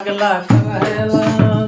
लागला करायला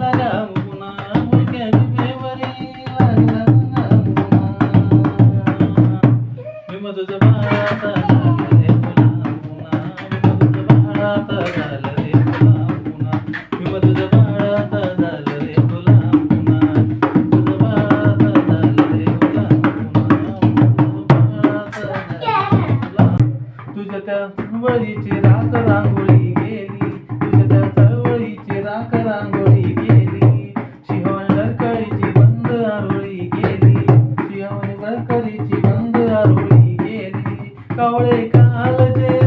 तुझ्यात वळीची राख रांगोळी गेली. तुझ्यात चळवळीची राख रांगोळी गेली. शिहवण गडकरीची बंद आरोळी गेली. शिहवण गडकरीची बंद आरोळी गेली. कवळे कालचे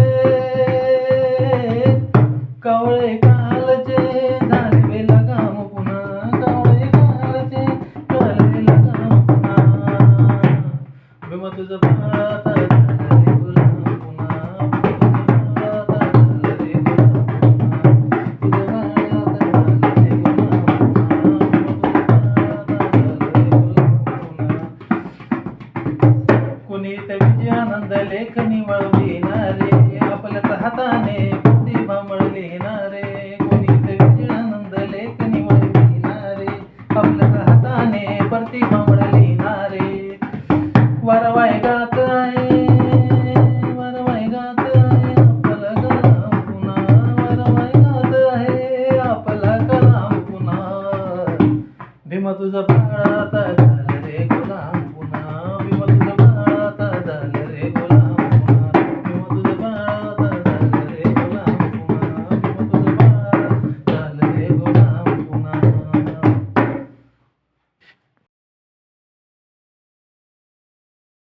कवळे कालचे झाले लगाम पुन्हा. कवळे कालचे झाले लगाम पुन्हा. तुझं भारत कवीची आनंद लेखणी वळवी ना रे आपल्याच हाताने प्रतिभा मळली ना रे कोणी कवीची आनंद लेखणी वळवी ना रे आपल्याच हाताने प्रतिभा मळली रे वरवाय गात आहे वरवाय गात आहे आपला कलाम पुन्हा. वरवाय गात आहे आपला कलाम पुन्हा. भीमा तुझा पाळात